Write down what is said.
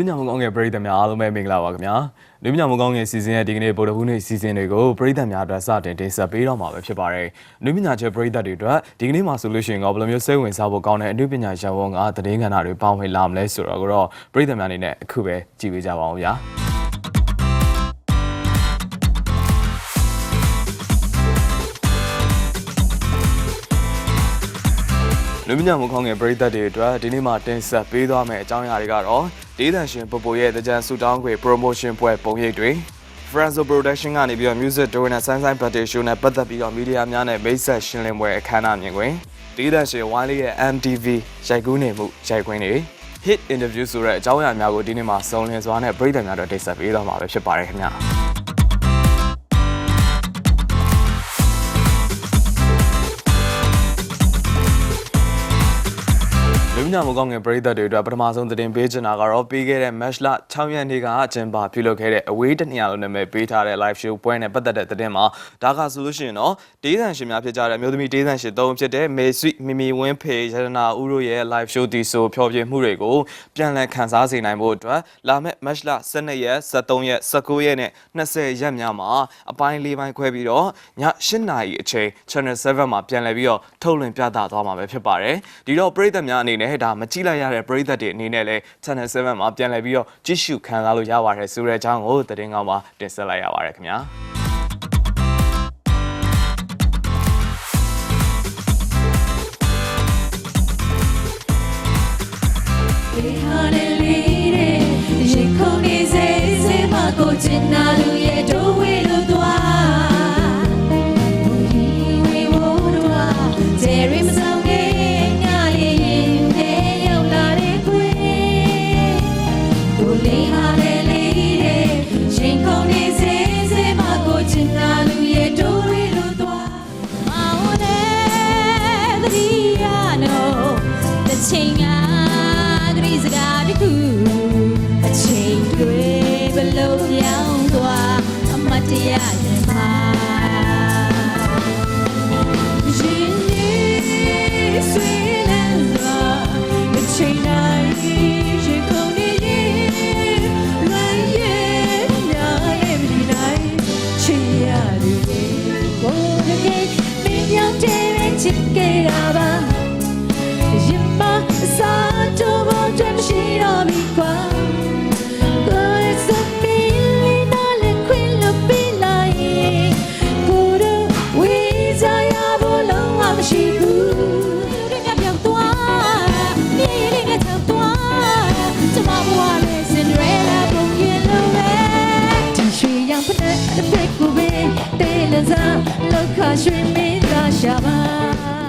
ပညာမကောင်းငယ်ပရိသတ်များအားလုံးပဲမင်္ဂလာပါခင်ဗျာလူပညာမကောင်းငယ်စီစဉ်ရဲ့ဒီကနေ့ဗုဒ္ဓဟူးနေ့စီစဉ်တွေကိုပရိသတ်များအတွက်စတင်တင်ဆက်ပေးတော့မှာပဲဖြစ်ပါတယ်လူပညာချဲပရိသတ်တွေအတွက်ဒီကနေ့မှာဆိုလို့ရှိရင်တော့ဘယ်လိုမျိုးစိတ်ဝင်စားဖို့ကောင်းတဲ့အနုပညာရပ်ဝန်းကသတင်းကဏ္ဍတွေပေါင်းဝင်လာမလဲဆိုတော့ကတော့ပရိသတ်များအနေနဲ့အခုပဲကြည့်ပေးကြပါအောင်ဗျာ လူမညာမခေါငယ်ပရိသတ်တွေအတွက်ဒီနေ့မှာတင်ဆက်ပေးသွားမယ့်အကြောင်းအရာတွေကတော့ဒေးသန်ရှင်ပပိုရဲ့တကြံဆူတောင်းခွေ promotion ပွဲပုံရိပ်တွေ Franzo Production ကနေပြီးတော့ music tour နဲ့ Sunshine Party Show နဲ့ပတ်သက်ပြီးတော့မီဒီယာများနဲ့မိတ်ဆက်ရှင်းလင်းပွဲအခမ်းအနားမြင်ကွင်းဒေးသန်ရှင်ဝိုင်းလေးရဲ့ MTV ရိုက်ကူးနေမှုရိုက်ခွင်းတွေ hit interview ဆိုတဲ့အကြောင်းအရာများကိုဒီနေ့မှာစုံလင်စွာနဲ့ပရိသတ်များတို့တင်ဆက်ပေးသွားမှာပဲဖြစ်ပါတယ်ခင်ဗျာ လူမြမကောင်းငယ်ပရိသတ်တွေအတွက်ပထမဆုံးသတင်းပေးချင်တာကတော့ပြီးခဲ့တဲ့ match လ6ရက်နေ့ကအကျင်းပပြုလုပ်ခဲ့တဲ့အဝေးတနေရာလုံးနာမည်ပေးထားတဲ့ live show ပွဲနဲ့ပတ်သက်တဲ့သတင်းမှာဒါကဆိုလို့ရှိရင်တော့ဒေးသန်ရှင်များဖြစ်ကြတဲ့အမျိုးသမီးဒေးသန်ရှင်သုံးဦးဖြစ်တဲ့မေဆွိမီမီဝင်းဖေရတနာဦးတို့ရဲ့ live show တီဆိုဖျော်ဖြေမှုတွေကိုပြန်လည်ခန်းစားစေနိုင်ဖို့အတွက်လာမယ့် match လ12ရက်13ရက်19ရက်နဲ့20ရက်များမှာအပိုင်း၄ပိုင်းခွဲပြီးတော့ည8နာရီအချိန် channel 7မှာပြန်လည်ပြီးတော့ထုတ်လွှင့်ပြသသွားမှာပဲဖြစ်ပါတယ်ဒီတော့ပရိသတ်များအနေနဲ့ဒါမကြည့်လိုက်ရတဲ့ပရိသတ်တွေအနေနဲ့လည်း channel 7မှာပြန်လည်ပြီးတော့ကြည့်ရှုခံစားလို့ရပါတယ်ဆိုတဲ့အကြောင်းကိုသတင်းကောင်းမှာတင်ဆက်လိုက်ရပါတယ်ခင်ဗျာ ချစ်ကြတာပါရင်မစားတော့ဘာတမ်းရှိတော့ပြီကွာကိုယ်စပင်းလေးနားလည်းခွင်လို့ပြီးလိုက်ကိုယ်တို့ဝေးစားရဖို့လုံးဝမရှိဘူးလူတွေကပြောင်းသွားမြေတွေကထောက်သွားကျမဘဝနဲ့စင်ဒရဲလာပုံရင်လုံးပဲဒီရွှေရောင်ဖက်တဲ့ဖိတ်ကိုပဲတဲလန်စားလောက်ခရွှေမင်း Shabbat.